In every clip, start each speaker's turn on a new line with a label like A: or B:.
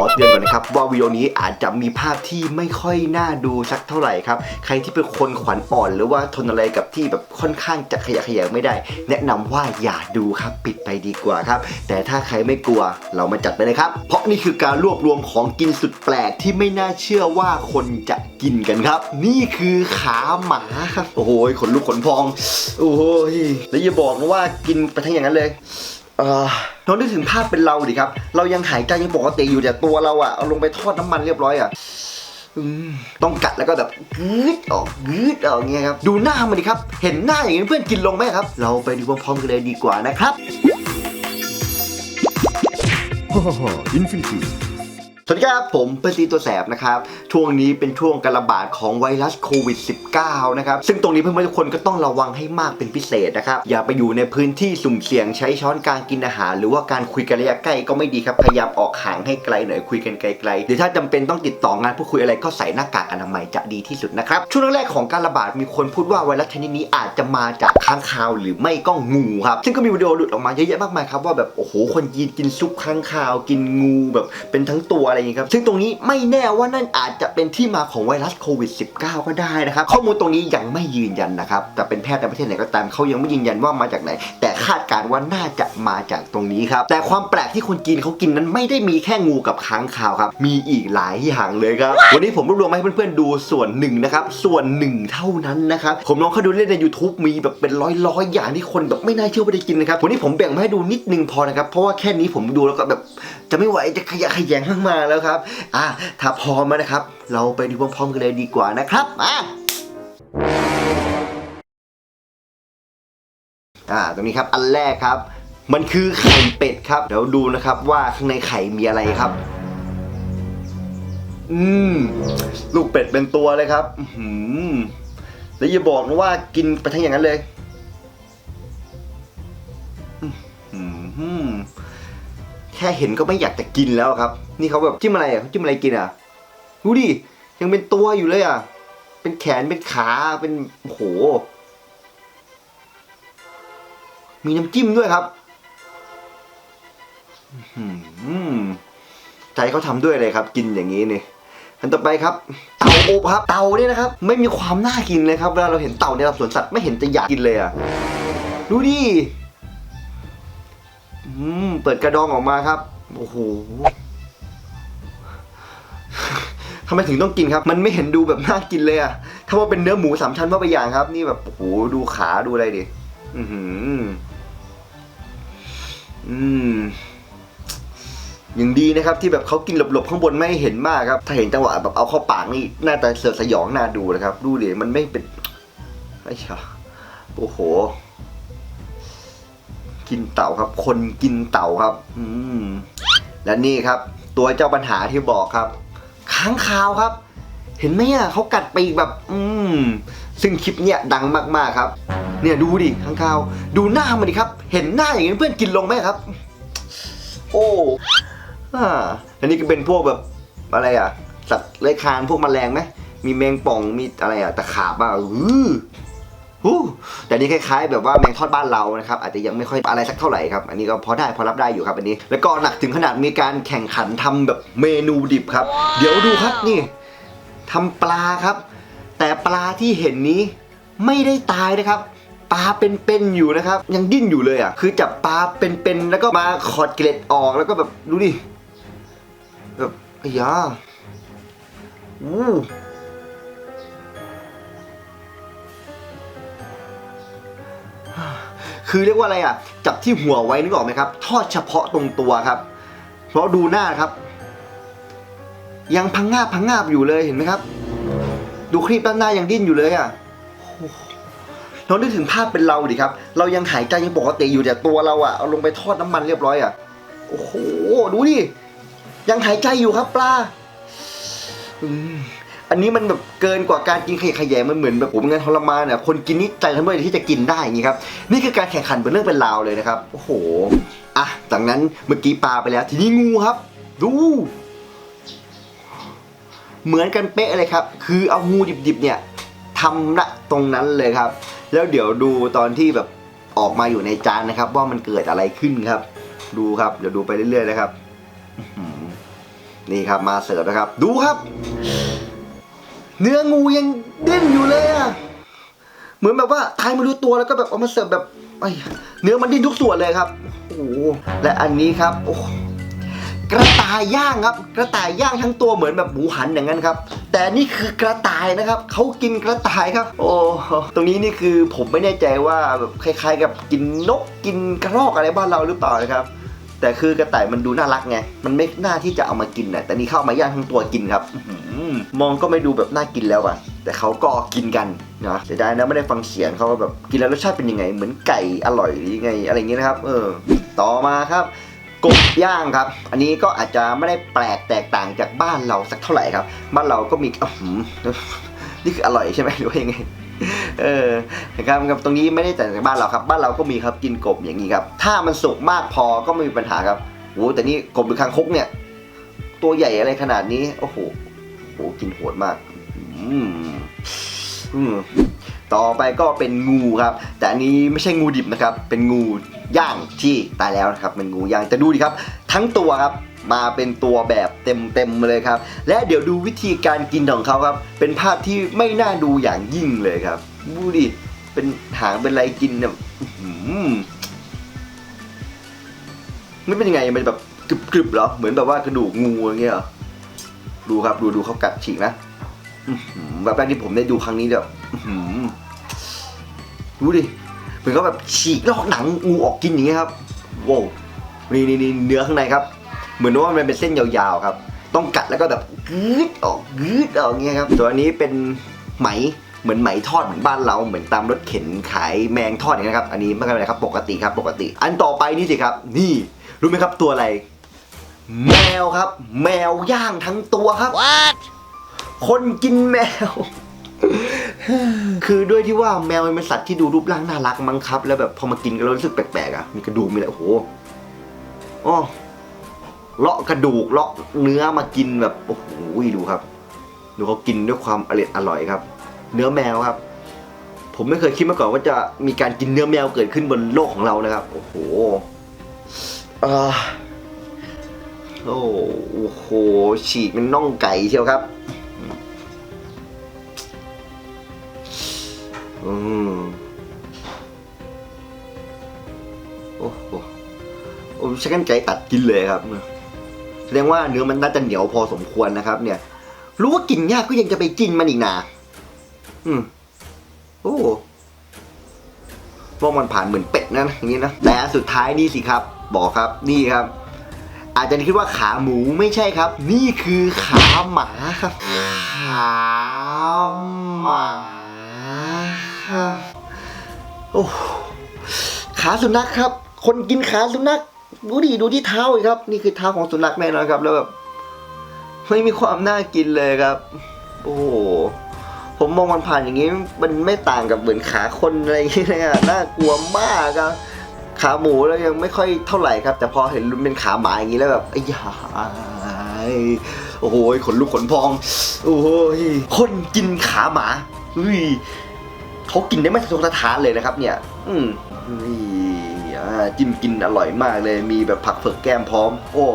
A: อเตือนก่อนนะครับว่าวิดีโอนี้อาจจะมีภาพที่ไม่ค่อยน่าดูสักเท่าไหร่ครับ ใครที่เป็นคนขวัญอ่อน หรือว่าทนอะไรกับที่แบบค่อนข้างจะขยะแขยงไม่ได้ แนะนำว่าอย่าดูครับปิดไปดีกว่าครับ แต่ถ้าใครไม่กลัวเรามาจัดไปเลยครับ เพราะนี่คือการรวบรวมของกินสุดแปลกที่ไม่น่าเชื่อว่าคนจะกินกันครับ นี่คือขาหมาครับโอ้โหขนลุกขนพอง โอ้โหแล้วอย่าบอกนะว่ากินไปทั้งอย่างนั้นเลย เออน้องนึกถึงภาพเป็นเราดิครับ เรายังหายใจยังปกติอยู่แต่ตัวเราอะเอาลงไปทอดน้ำมันเรียบร้อยอะอืมต้องกัดแล้วก็แบบกึดออกกึดออกเงี้ยครับ ดูหน้ามันดิครับ เห็นหน้าอย่างนี้เพื่อนกินลงไหมครับ เราไปดูพร้อมๆกันเลยดีกว่านะครับอินฟินิตี้ สวัสดีครับ ผมเป็นตีตัวแสบนะครับ ช่วงนี้เป็นช่วงการระบาดของไวรัสโควิด -19 นะครับ ซึ่งตรงนี้เพื่อนๆทุกคนก็ต้องระวังให้มากเป็นพิเศษนะครับ อย่าไปอยู่ในพื้นที่สุ่มเสี่ยงใช้ช้อนกลางกินอาหาร หรือว่าการคุยกันระยะใกล้ก็ไม่ดีครับ พยายามออกห่างให้ไกลหน่อยคุยกันไกลๆหรือถ้าจำเป็นต้องติดต่องานพูดคุยอะไรก็ใส่หน้ากากอนามัยจะดีที่สุดนะครับช่วงแรกๆของการระบาดมีคนพูดว่าไวรัสชนิดนี้อาจจะมาจากค้างคาวหรือไม่ก็งูครับซึ่งก็มีวิดีโอหลุดออกมาเยอะแยะมากมายครับว่าแบบโอ้โหคนจีนกินซุปค้างคาว กินงูแบบเป็นทั้งตัวอะไรอย่างนี้ครับซึ่งตรงนี้ไม่แน่ว่านั่นอาจจะเป็นที่มาของไวรัสโควิด -19 ก็ได้นะครับข้อมูลตรงนี้ยังไม่ยืนยันนะครับแต่เป็นแพทย์ในประเทศไหนก็ตามเขายังไม่ยืนยันว่ามาจากไหนแต่ คาดการณ์ว่าน่าจะมาจากตรงนี้ครับ แต่ความแปลกที่คนจีนเขากินนั้นไม่ได้มีแค่งูกับค้างคาวครับ มีอีกหลายอย่างเลยครับ วันนี้ผมรวบรวมมาให้เพื่อนๆดูส่วนหนึ่งนะครับ ส่วนหนึ่งเท่านั้นนะครับ ผมลองเข้าดูเล่นใน YouTube มีแบบเป็นร้อยร้อยๆอย่างที่คนแบบไม่น่าเชื่อว่าได้กินนะครับ วันนี้ผมแบ่งมาให้ดูนิดนึงพอนะครับ เพราะว่าแค่นี้ผมดูแล้วก็แบบจะไม่ไหวจะขยะแขยงข้างมาแล้วครับ อะถ้าพร้อมแล้วนะครับ เราไปดูพร้อมๆกันเลยดีกว่านะครับ อะ อ่าตรงนี้ครับอันแรกครับ มันคือไข่เป็ดครับ เดี๋ยวดูนะครับว่าข้างในไข่มีอะไรครับ อืมลูกเป็ดเป็นตัวเลยครับ อือหือแล้วอย่าบอกนะว่ากินไปทั้งอย่างนั้นเลยอือหือแค่เห็นก็ไม่อยากจะกินแล้วครับ นี่เขาแบบจิ้มอะไรอะเขาจิ้มอะไรกินอะดูดิยังเป็นตัวอยู่เลยอะ เป็นแขนเป็นขาเป็นโห มีน้ำจิ้มด้วยครับอื้อหือใจเขาทำด้วยเลยครับ กินอย่างนี้นี่อันต่อไปครับเต่าอบครับ เต่าเนี่ยนะครับ ไม่มีความน่ากินเลยครับเวลาเราเห็นเต่าในสวนสัตว์ไม่เห็นจะอยากกินเลยอะดูดิอืมเปิดกระดองออกมาครับโอ้โหทำไมถึงต้องกินครับ มันไม่เห็นดูแบบน่ากินเลยอะถ้าว่าเป็นเนื้อหมูสามชั้นว่าไปอย่างครับ นี่แบบโอ้โหดูขาดูอะไรดิ อือหือ อืมยังดีนะครับที่แบบเขากินหลบๆข้างบนไม่เห็นมากครับถ้าเห็นจังหวะแบบเอาเข้าปากนี่น่าจะเสือสยองน่าดูนะครับ ดูดิมันไม่เป็นไอ้ชาโอ้โห กินเต่าครับ คนกินเต่าครับ อืมและนี่ครับ ตัวเจ้าปัญหาที่บอกครับค้างคาวครับ เห็นไหมอะเขากัดไปแบบ อืมซึ่งคลิปเนี้ยดังมากๆครับ เนี่ยดูดิค้างคาว ดูหน้ามันดิครับ เห็นหน้าอย่างนี้เพื่อนกินลงไหมครับ โอ้อ่าอันนี้ก็เป็นพวกแบบอะไรอะ สัตว์เลื้อยคลานพวกแมลงไหมมีแมงป่องมีอะไรอะตะขาบอะอือฮู้แต่นี่คล้ายๆ แบบว่าแมงทอดบ้านเรานะครับอาจจะยังไม่ค่อยอะไรสักเท่าไหร่ครับ อันนี้ก็พอได้พอรับได้อยู่ครับอันนี้ แล้วก็หนักถึงขนาดมีการแข่งขันทำแบบเมนูดิบครับ เดี๋ยวดูครับนี่ทำปลาครับ แต่ปลาที่เห็นนี้ไม่ได้ตายนะครับ ปลาเป็นๆอยู่นะครับ ยังดิ้นอยู่เลยอะ คือจับปลาเป็นๆแล้วก็มาขอดเกล็ดออกแล้วก็แบบดูดิแบบอ้ยาอู้คือเรียกว่าอะไรอะ จับที่หัวไว้นึกออกไหมครับ ทอดเฉพาะตรงตัวครับ เพราะดูหน้าครับ ยังพังงาบพังงาบอยู่เลยเห็นไหมครับ ดูคลิปด้านหน้ายังดิ้นอยู่เลยอะโอ้โห เรานึกถึงภาพเป็นเราดิครับ เรายังหายใจยังปกติอยู่แต่ตัวเราอะเอาลงไปทอดน้ำมันเรียบร้อยอะโอ้โหดูดิยังหายใจอยู่ครับปลาอืมอันนี้มันแบบเกินกว่าการกินไข่ขยงมันเหมือนแบบผมงานทรมานเนี่ยคนกินนี่ใจทำด้วยที่จะกินได้อย่างนี้ครับนี่คือการแข่งขันเป็นเรื่องเป็นราวเลยนะครับโอ้โหอะจากนั้นเมื่อกี้ปลาไปแล้ว ทีนี้งูครับ ดู เหมือนกันเป๊ะเลยครับ คือเอางูดิบๆเนี่ยทำณตรงนั้นเลยครับ แล้วเดี๋ยวดูตอนที่แบบออกมาอยู่ในจานนะครับ ว่ามันเกิดอะไรขึ้นครับ ดูครับเดี๋ยวดูไปเรื่อยๆนะครับนี่ครับมาเสิร์ฟนะครับ ดูครับ เนื้องูยังเด้นอยู่เลยอะเหมือนแบบว่าตายไมารู้ตัวแล้วก็แบบเอามาเสิร์ฟแบบเนื้อมันดิ้นทุกส่วนเลยครับโอ้และอันนี้ครับโอ้ กระต่ายย่างครับ กระต่ายย่างทั้งตัวเหมือนแบบหมูหันอย่างนั้นครับ แต่นี่คือกระต่ายนะครับเขากินกระต่ายครับ โอ้ตรงนี้นี่คือผมไม่แน่ใจว่าแบบคล้าย ๆ กับกินนกกินกระรอกอะไรบ้านเราหรือเปล่านะครับ แต่คือกระต่ายมันดูน่ารักไงมันไม่น่าที่จะเอามากินนะแต่นี่เข้ามาย่างทั้งตัวกินครับมองก็ไม่ดูแบบน่ากินแล้วอะแต่เขาก็กินกันนะเสียดายนะไม่ได้ฟังเสียงเขาว่าแบบกินแล้วรสชาติเป็นยังไง เหมือนไก่อร่อยหรือยังไงอะไรเงี้ยนะครับ เออ ต่อมาครับ กบย่างครับ อันนี้ก็อาจจะไม่ได้แปลกแตกต่างจากบ้านเราสักเท่าไหร่ครับ บ้านเราก็มีอื้อหือนี่คืออร่อยใช่ไหมหรือว่ายังไงเออนะครับครับตรงนี้ไม่ได้แต่จากบ้านเราครับ บ้านเราก็มีครับกินกบอย่างนี้ครับ ถ้ามันสุกมากพอก็ไม่มีปัญหาครับโอ้แต่นี่กบหรือคางคกเนี่ย ตัวใหญ่อะไรขนาดนี้ โอ้โหโหกินโหดมากอืมอืมต่อไปก็เป็นงูครับ แต่อันนี้ไม่ใช่งูดิบนะครับ เป็นงู ย่างที่ตายแล้วนะครับเป็นงูย่างแต่ดูดิครับ ทั้งตัวครับมาเป็นตัวแบบเต็มเต็มๆเลยครับ และเดี๋ยวดูวิธีการกินของเขาครับ เป็นภาพที่ไม่น่าดูอย่างยิ่งเลยครับดูดิเป็นหางเป็นอะไรกินเนี่ยอื้อหือไม่เป็นยังไงมันแบบกรึบๆเหรอเหมือนแบบว่ากระดูกงูอย่างเงี้ยหรอดูครับดูดูเขากัดฉีกนะแบบแรกที่ผมได้ดูครั้งนี้แบบดูดิ มือนเขาแบบฉีกลอกหนังงูออกกินอย่างเงี้ยครับว้าวนี่นี่นี่เนื้อข้างในครับ เหมือนว่ามันเป็นเส้นยาวๆครับ ต้องกัดแล้วก็แบบกึดออกกึดออกเงี้ยครับส่วนอันนี้เป็นไหมเหมือนไหมทอดเหมือนบ้านเราเหมือนตามรถเข็นขายแมงทอดอย่างนี้ยนะครับ อันนี้ไม่เป็นไรครับปกติครับปกติ อันต่อไปนี่สิครับ นี่รู้ไหมครับตัวอะไร แมวครับ แมวย่างทั้งตัวครับ
B: What?
A: คนกินแมว คือด้วยที่ว่าแมวมันเป็นสัตว์ที่ดูรูปร่างน่ารักมั้งครับ แล้วแบบพอมากินก็รู้สึกแปลกๆอะมีกระดูกมีอะไรโอ้โหอ๋อเลาะกระดูกเลาะเนื้อมากินแบบโอ้โหดูครับดูเขากินด้วยความอร่อยอร่อยครับ เนื้อแมวครับ ผมไม่เคยคิดมาก่อนว่าจะมีการกินเนื้อแมวเกิดขึ้นบนโลกของเรานะครับ โอ้โหอ่าโอ้โหฉีกเป็นน่องไก่เชียวครับ ใช้กันไก่ตัดกินเลยครับ แสดงว่าเนื้อมันน่าจะเหนียวพอสมควรนะครับ เนี่ย รู้ว่ากินยากก็ยังจะไปกินมันอีกนะอืมโอ้มองมันผ่านเหมือนเป็ดนะอย่างนี้นะแต่อันสุดท้ายนี่สิครับ บอกครับ นี่ครับ อาจจะคิดว่าขาหมูไม่ใช่ครับ นี่คือขาหมาครับ ขาหมาโอ้ขาสุนัขครับ คนกินขาสุนัข ดูดิดูที่เท้าเลยครับ นี่คือเท้าของสุนัขแน่นอนครับ แล้วแบบไม่มีความน่ากินเลยครับ โอ้โหผมมองมันผ่านอย่างนี้ มันไม่ต่างกับเหมือนขาคนอะไรอย่างเงี้ยน่ากลัวมากครับ ขาหมูแล้วยังไม่ค่อยเท่าไหร่ครับ แต่พอเห็นมันเป็นขาหมาอย่างนี้แล้วแบบไอ้ยาโอ้โหขนลุกขนพอง โอ้โหคนกินขาหมาอุ้ยเขากินได้ไม่สะทกสะท้านเลยนะครับ เนี่ย อืมนี่ อ่าจิ้มกินอร่อยมากเลย มีแบบผักเผือกแก้มพร้อม โอ้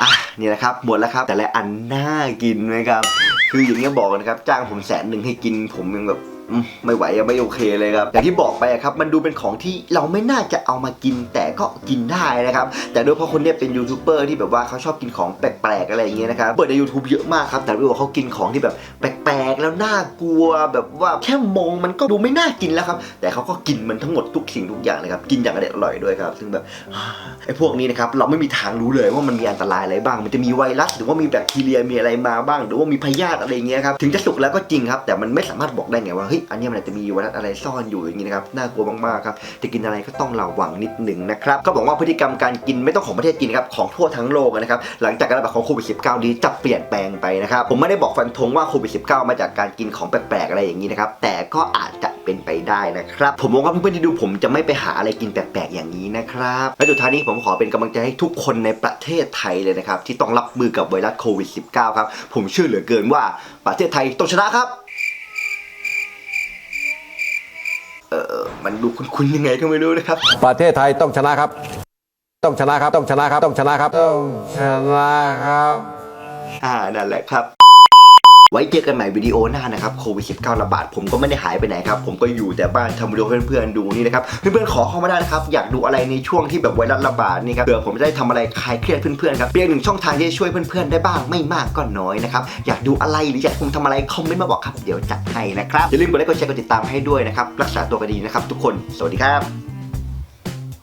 A: อะนี่นะครับหมดแล้วครับ แต่ละอันน่ากินนะครับ คืออย่างนี้ยบอกนะครับ จ้างผมแสนหนึ่งให้กินผมยังแบบ อืมไม่ไหวไม่โอเคเลยครับอย่างที่บอกไปอะครับมันดูเป็นของที่เราไม่น่าจะเอามากินแต่ก็กินได้นะครับแต่ด้วยเพราะคนเนี้ยเป็นยูทูบเบอร์ที่แบบว่าเขาชอบกินของแปลกๆอะไรอย่างเงี้ยนะครับเปิดใน YouTube เยอะมากครับแต่ด้วยว่าเขากินของที่แบบแปลกๆแล้วน่ากลัวแบบว่าแค่มองมันก็ดูไม่น่ากินแล้วครับแต่เขาก็กินมันทั้งหมดทุกสิ่งทุกอย่างเลยครับกินอย่างอร่อยอร่อยด้วยครับซึ่งแบบไอ้พวกนี้นะครับเราไม่มีทางรู้เลยว่ามันมีอันตรายอะไรบ้าง มันจะมีไวรัสหรือว่ามีแบคทีเรียมีอะไรมาบ้าง หรือว่ามีพยาธิอะไรเงี้ยครับถึงจะสุกแล้วก็จริงครับแต่มันไม่สามารถบอกได้ไงว่าเฮ้ยอันนี้มันอาจจะมีไวรัสอะไรซ่อนอยู่อย่างนี้นะครับน่ากลัวมากๆครับจะกินอะไรก็ต้องระวังนิดหนึ่งนะครับก็บอกว่าพฤติกรรมการกินไม่ต้องของประเทศจีนครับของทั่วทั้งโลกนะครับหลังจากการระบาดของโควิด -19 นี้จะเปลี่ยนแปลงไปนะครับผมไม่ได้บอกฟันธงว่าโควิด -19 มาจากการกินของแปลกๆอะไรอย่างนี้นะครับแต่ก็อาจจะเป็นไปได้นะครับผมมองว่าเพื่อนๆที่ดูผมจะไม่ไปหาอะไรกินแปลกๆอย่างนี้นะครับและสุดท้ายนี้ผมขอเป็นกำลังใจให้ทุกคนในประเทศไทยเลยนะครับที่ต้องรับมือกับไวรัสโควิด -19 ครับผมเชื่อเหลือเกินว่าประเทศไทยต้องชนะครับ เออมันดูคุ้นๆยังไงก็ไม่รู้นะครับ
C: ประเทศไทยต้องชนะครับ ต้องชนะครับ ต้องชนะครับ ต้องชนะครับ ต้องชนะครับ
A: อ่านั่นแหละครับ ไว้เจอกันใหม่วิดีโอหน้านะครับโควิด -19 ระบาดผมก็ไม่ได้หายไปไหนครับ ผมก็อยู่แต่บ้านทำวิดีโอเพื่อนๆดูนี่นะครับ เพื่อนๆขอเข้ามาได้นะครับ อยากดูอะไรในช่วงที่แบบไวรัสระบาดนี่ครับเผื่อผมจะได้ทำอะไรคลายเครียดเพื่อนๆครับเพียงหนึ่งช่องทางที่จะช่วยเพื่อนๆได้บ้างไม่มากก็น้อยนะครับอยากดูอะไรหรืออยากผมทำอะไรคอมเมนต์มาบอกครับเดี๋ยวจัดให้นะครับอย่าลืมกดไลค์กดแชร์กดติดตามให้ด้วยนะครับรักษาตัวกันดีนะครับทุกคนสวัสดีครับ